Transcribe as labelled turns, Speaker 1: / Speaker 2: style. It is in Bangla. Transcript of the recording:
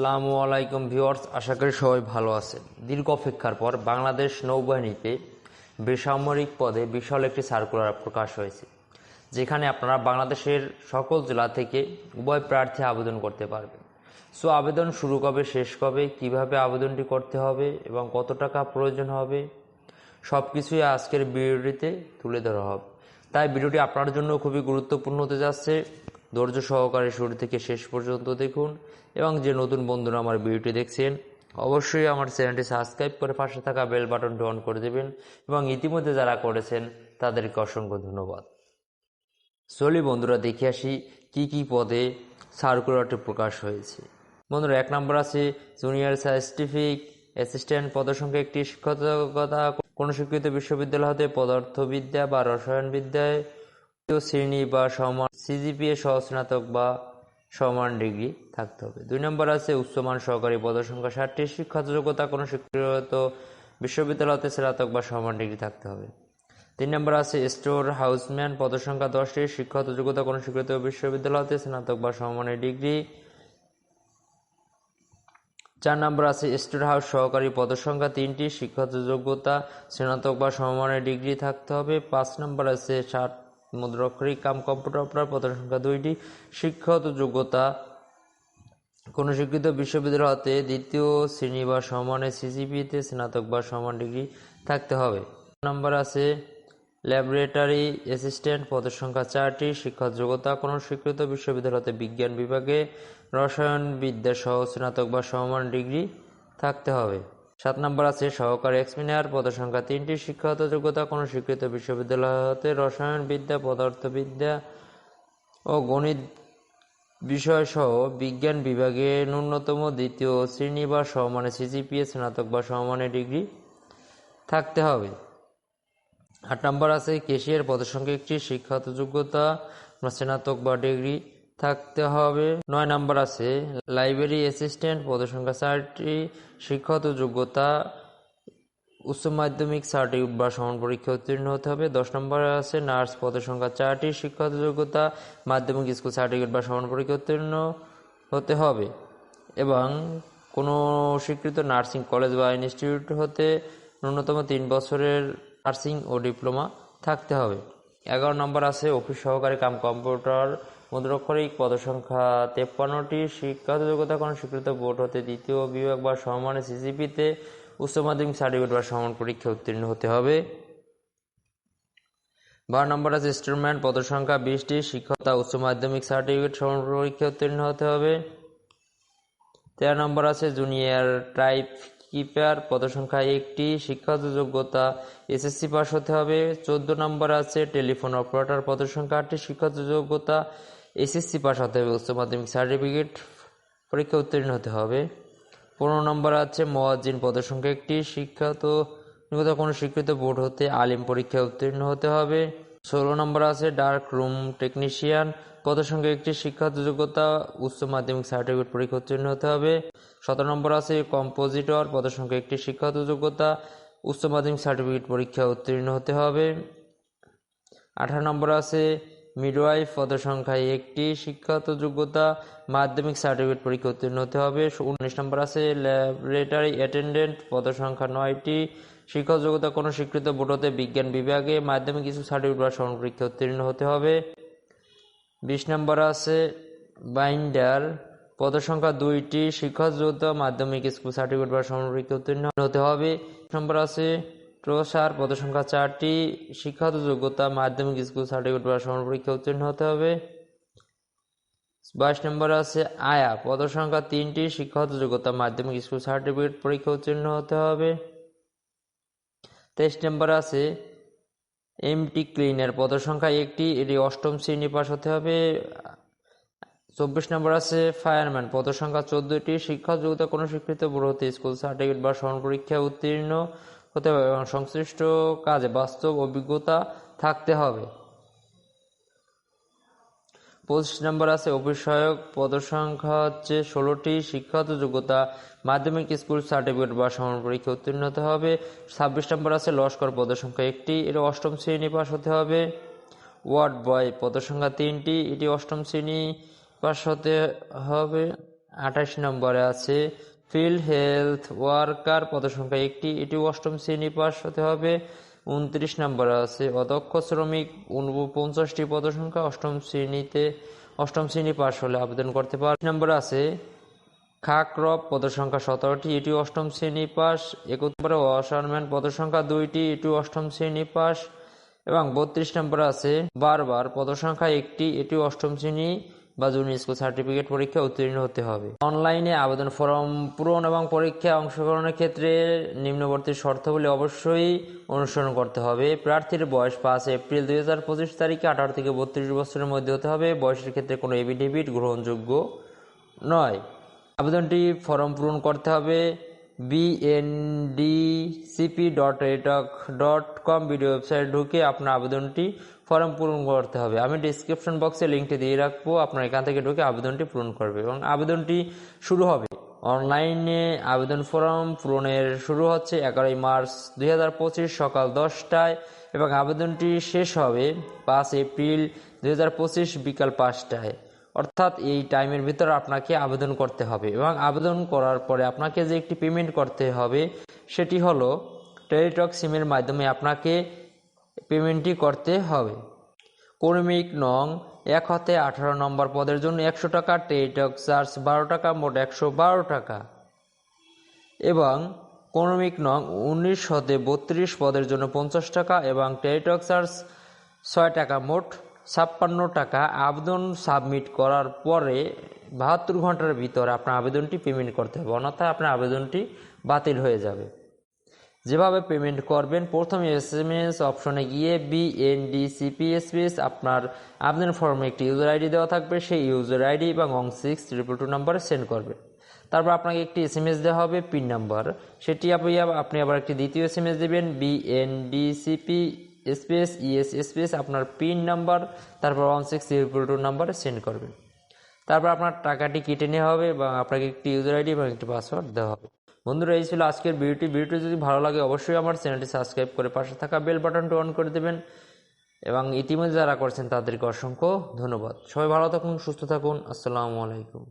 Speaker 1: আসসালামু আলাইকুম ভিউয়ার্স, আশা করি সবাই ভালো আছেন। দীর্ঘ অপেক্ষার পর বাংলাদেশ নৌবাহিনীতে বেসামরিক পদে বিশাল একটি সার্কুলার প্রকাশ হয়েছে, যেখানে আপনারা বাংলাদেশের সকল জেলা থেকে উভয় প্রার্থী আবেদন করতে পারবেন। সো, আবেদন শুরু কবে, শেষ কবে, কীভাবে আবেদনটি করতে হবে এবং কত টাকা প্রয়োজন হবে সব কিছুই আজকের ভিডিওটিতে তুলে ধরা হবে। তাই ভিডিওটি আপনার জন্য খুবই গুরুত্বপূর্ণ হতে যাচ্ছে। ধৈর্য সহকারে শুরু থেকে শেষ পর্যন্ত দেখুন এবং যে নতুন বন্ধুরা আমার ভিডিওটি দেখছেন, অবশ্যই আমার চ্যানেলটি সাবস্ক্রাইব করে পাশে থাকা বেল বাটনটি অন করে দেবেন এবং ইতিমধ্যে যারা করেছেন, তাদেরকে অসংখ্য ধন্যবাদ। চলি বন্ধুরা, দেখে আসি কি কি পদে সার্কুলারটি প্রকাশ হয়েছে। বন্ধুরা, এক নম্বর আছে, জুনিয়র সায়েন্টিফিক অ্যাসিস্ট্যান্ট পদসংখ্যা একটি শিক্ষকতা কোনো স্বীকৃত বিশ্ববিদ্যালয় হতে পদার্থবিদ্যা বা রসায়নবিদ্যায় শ্রেণি বা সমান সিজিপিএ সহ স্নাতক বা সমান ডিগ্রি থাকতে হবে। দুই নম্বর আছে উচ্চমান সহকারী পদসংখ্যা ষাটটি। শিক্ষাগত যোগ্যতা কোনো স্বীকৃত বিশ্ববিদ্যালয় হতে স্নাতক বা সমান ডিগ্রি থাকতে হবে। তিন নম্বর আছে স্টোর হাউসম্যান পদসংখ্যা দশটি। শিক্ষাগত যোগ্যতা কোনো স্বীকৃত বিশ্ববিদ্যালয় হতে স্নাতক বা সমমানের ডিগ্রি। চার নম্বর আছে স্টোর হাউস সহকারী পদসংখ্যা তিনটি। শিক্ষাগত যোগ্যতা স্নাতক বা সমমানের ডিগ্রি থাকতে হবে। পাঁচ নম্বর আছে ষাট মুদ্রাক্ষরিক, কাম কম্পিউটার অপারেটর পদসংখ্যা দুইটি, শিক্ষাগত যোগ্যতা। কোনো স্বীকৃত বিশ্ববিদ্যালয় হতে দ্বিতীয় শ্রেণি বা সমানের সিজিপিতে স্নাতক বা সমান ডিগ্রি থাকতে হবে। নম্বর আছে, ল্যাবরেটরি অ্যাসিস্ট্যান্ট পদের সংখ্যা চারটি শিক্ষার যোগ্যতা। কোনো স্বীকৃত বিশ্ববিদ্যালয় হতে বিজ্ঞান বিভাগে রসায়ন বিদ্যা সহ স্নাতক বা সমমান ডিগ্রি থাকতে হবে। সাত নম্বর আছে, সহকারী এক্সমিনার পদের সংখ্যা তিনটি, শিক্ষাগত যোগ্যতা কোনো স্বীকৃত বিশ্ববিদ্যালয় হতে রসায়ন বিদ্যা পদার্থবিদ্যা ও গণিত বিষয় সহ বিজ্ঞান বিভাগে ন্যূনতম দ্বিতীয় শ্রেণি বা সমমানের সিজিপিএ, স্নাতক বা সমমানের ডিগ্রি থাকতে হবে। আট নম্বর আছে, কেশিয়ার পদসংখ্যা একটি, শিক্ষাগত যোগ্যতা স্নাতক বা ডিগ্রি থাকতে হবে। নয় নম্বর আছে, লাইব্রেরি অ্যাসিস্ট্যান্ট, পদসংখ্যা চারটি, শিক্ষাগত যোগ্যতা, উচ্চ মাধ্যমিক সার্টিফিকেট বা সমান পরীক্ষা উত্তীর্ণ হতে হবে। দশ নম্বরে আছে, নার্স পদের সংখ্যা চারটি, শিক্ষাগত যোগ্যতা, মাধ্যমিক স্কুল সার্টিফিকেট, বা সমান পরীক্ষা উত্তীর্ণ হতে হবে। এবং কোনো স্বীকৃত নার্সিং কলেজ বা ইনস্টিটিউট হতে ন্যূনতম তিন বছরের নার্সিং ও ডিপ্লোমা থাকতে হবে। এগারো নম্বর আছে, অফিস সহকারী কাম কম্পিউটার মুদ্রাক্ষরিক পদসংখ্যা তেপ্পান্নটি শিক্ষাগত যোগ্যতা কোনো স্বীকৃত বোর্ড হতে দ্বিতীয় বিভাগ বা সমানের সিজিপিতে উচ্চ মাধ্যমিক সার্টিফিকেট বা সমান পরীক্ষা উত্তীর্ণ হতে হবে। বারো নম্বর আছে ইনস্ট্রুমেন্ট পদসংখ্যা বিশটি, শিক্ষকতা, উচ্চ মাধ্যমিক সার্টিফিকেট সমান পরীক্ষা উত্তীর্ণ হতে হবে। তেরো নম্বর আছে জুনিয়র টাইপ কিপার পদসংখ্যা একটি শিক্ষাগত যোগ্যতা এসএসসি পাস হতে হবে। চোদ্দ নম্বর আছে টেলিফোন অপারেটর পদসংখ্যা আটটি শিক্ষাগত যোগ্যতা এসএসসি পাস হতে হবে, উচ্চ মাধ্যমিক সার্টিফিকেট পরীক্ষা উত্তীর্ণ হতে হবে। পনেরো নম্বর আছে মোয়াজ্জিন পদের সংখ্যা একটি শিক্ষাত নিগত কোনো স্বীকৃত বোর্ড হতে আলিম পরীক্ষা উত্তীর্ণ হতে হবে। ষোলো নম্বর আছে ডার্ক রুম টেকনিশিয়ান পদের সংখ্যা একটি শিক্ষাগত যোগ্যতা, উচ্চ মাধ্যমিক সার্টিফিকেট পরীক্ষা উত্তীর্ণ হতে হবে। সতেরো নম্বর আছে কম্পোজিটর পদের সংখ্যা একটি শিক্ষাগত যোগ্যতা, উচ্চ মাধ্যমিক সার্টিফিকেট পরীক্ষা উত্তীর্ণ হতে হবে। আঠারো নম্বর আছে মিডওয়াইফ পদের সংখ্যায় একটি, শিক্ষাগত যোগ্যতা, মাধ্যমিক সার্টিফিকেট পরীক্ষা উত্তীর্ণ হতে হবে। উনিশ নম্বর আছে ল্যাবরেটরি অ্যাটেন্ডেন্ট পদের সংখ্যা নয়টি। শিক্ষক যোগ্যতা কোনো স্বীকৃত বোর্ড হতে বিজ্ঞান বিভাগে মাধ্যমিক কিছু সার্টিফিকেট বা সমান পরীক্ষা উত্তীর্ণ হতে হবে। বিশ নম্বর আছে বাইন্ডার পদের সংখ্যা দুইটি, শিক্ষক যোগ্যতা, মাধ্যমিক স্কুল সার্টিফিকেট বা সমান পরীক্ষা উত্তীর্ণ হতে হবে। নম্বর আছে প্রসার পদের সংখ্যা চারটি, শিক্ষাগত যোগ্যতা, মাধ্যমিক স্কুল সার্টিফিকেট বা সমান পরীক্ষা উত্তীর্ণ হতে হবে। বাইশ নম্বর আছে আয়া পদ সংখ্যা তিনটি, শিক্ষাগত যোগ্যতা, মাধ্যমিক স্কুল সার্টিফিকেট পরীক্ষা উত্তীর্ণ হতে হবে। তেইশ নম্বর আছে এমটি ক্লিনার পদ সংখ্যা একটি, এটি অষ্টম শ্রেণি পাস হতে হবে। চব্বিশ নম্বর আছে ফায়ারম্যান পদ সংখ্যা চোদ্দটি শিক্ষা যোগ্যতা কোনো স্বীকৃত বড় স্কুল সার্টিফিকেট বা সমান পরীক্ষা উত্তীর্ণ হতে হবে এবং সংশ্লিষ্ট কাজে বাস্তব অভিজ্ঞতা থাকতে হবে। পঁচিশ নম্বর আছে সহায়ক পদসংখ্যা হচ্ছে ষোলোটি শিক্ষাগত যোগ্যতা, মাধ্যমিক স্কুল সার্টিফিকেট বা সমান পরীক্ষা উত্তীর্ণ হতে হবে। ছাব্বিশ নম্বর আছে, লস্কর পদসংখ্যা একটি, এটি অষ্টম শ্রেণি পাস হতে হবে। ওয়ার্ড বয় পদসংখ্যা তিনটি, এটি অষ্টম শ্রেণি পাস হতে হবে। আঠাশ নম্বরে আছে ফিল্ড হেলথ ওয়ার্কার পদসংখ্যা একটি, এটি অষ্টম শ্রেণি পাস হতে হবে। উনত্রিশ নম্বরে আছে, অদক্ষ শ্রমিক পঞ্চাশটি পদসংখ্যা অষ্টম শ্রেণীতে, অষ্টম শ্রেণি পাস হলে আবেদন করতে পারে নম্বরে আছে খাকরপ পদসংখ্যা সতেরোটি, এটি অষ্টম শ্রেণি পাস নম্বরে ওয়াশারম্যান পদসংখ্যা দুইটি, এটি অষ্টম শ্রেণি পাস এবং বত্রিশ নম্বরে আছে, বারবার পদসংখ্যা একটি, এটি অষ্টম শ্রেণি বা জুনিয়র স্কুল সার্টিফিকেট পরীক্ষা উত্তীর্ণ হতে হবে। অনলাইনে আবেদন ফর্ম পূরণ এবং পরীক্ষায় অংশগ্রহণের ক্ষেত্রে নিম্নবর্তী শর্তগুলি অবশ্যই অনুসরণ করতে হবে। প্রার্থীর বয়স পাঁচ এপ্রিল দুই হাজার পঁচিশ তারিখে আঠারো থেকে বত্রিশ বছরের মধ্যে হতে হবে। বয়সের ক্ষেত্রে কোনো এভিডেভিট গ্রহণযোগ্য নয়। আবেদনটি ফর্ম পূরণ করতে হবে। বিএনডিসিপি ডট এটক ডট কম ভিডিও ওয়েবসাইট ঢুকে আপনার আবেদনটি ফর্ম পূরণ করতে হবে। আমি ডিসক্রিপশন বক্সে লিঙ্কটি দিয়ে রাখব, আপনার এখান থেকে ঢুকে আবেদনটি পূরণ করবে এবং আবেদনটি শুরু হবে। অনলাইনে আবেদন ফর্ম পূরণের শুরু হচ্ছে এগারোই মার্চ দুই হাজার পঁচিশ সকাল দশটায় এবং আবেদনটি শেষ হবে পাঁচ এপ্রিল দু হাজার পঁচিশ বিকাল পাঁচটায়। অর্থাৎ এই টাইমের ভিতরে আপনাকে আবেদন করতে হবে। এবং আবেদন করার পরে আপনাকে যে একটি পেমেন্ট করতে হবে, সেটি হলো টেলিটক সিমের মাধ্যমে আপনাকে পেমেন্টটি করতে হবে। কর্মিক নং এক হতে আঠারো নম্বর পদের জন্য একশো টাকা, টেলিটক চার্জ বারো টাকা, মোট একশো বারো টাকা। এবং কর্মিক নং উনিশ হতে বত্রিশ পদের জন্য পঞ্চাশ টাকা এবং টেলিটক চার্জ ছয় টাকা, মোট ছাপ্পান্ন টাকা আবেদন সাবমিট করার পরে বাহাত্তর ঘণ্টার ভিতরে আপনার আবেদনটি পেমেন্ট করতে হবে। অন্যথায় আপনার আবেদনটি বাতিল হয়ে যাবে। যেভাবে পেমেন্ট করবেন, প্রথমে এস এম এস অপশনে গিয়ে বিএনডিসিপিএসপিএস আপনার আবেদন ফর্মে একটি ইউজার আইডি দেওয়া থাকবে। সেই ইউজার আইডি এবং অং সিক্স ট্রিপল টু নাম্বারে সেন্ড করবেন তারপর আপনাকে একটি এস এম এস দেওয়া হবে, পিন নাম্বার। সেটি আপনি আপনি আবার একটি দ্বিতীয় এস এম এস দেবেন বিএনডিসিপি স্পেস, ইএস, স্পেস, আপনার পিন নাম্বার, তারপর ওয়ান সিক্স ট্রিপল টু নাম্বারে সেন্ড করবেন তারপর আপনার টাকাটি কেটে নেওয়া হবে এবং আপনাকে একটি ইউজার আইডি এবং একটি পাসওয়ার্ড দেওয়া হবে। বন্ধুরা, এই ছিল আজকের ভিডিওটি। ভিডিওটি যদি ভালো লাগে, অবশ্যই আমার চ্যানেলটি সাবস্ক্রাইব করে পাশে থাকা বেল বাটনটি অন করে দেবেন। এবং ইতিমধ্যে যারা করছেন, তাদেরকে অসংখ্য ধন্যবাদ। সবাই ভালো থাকুন, সুস্থ থাকুন। আসসালামু আলাইকুম।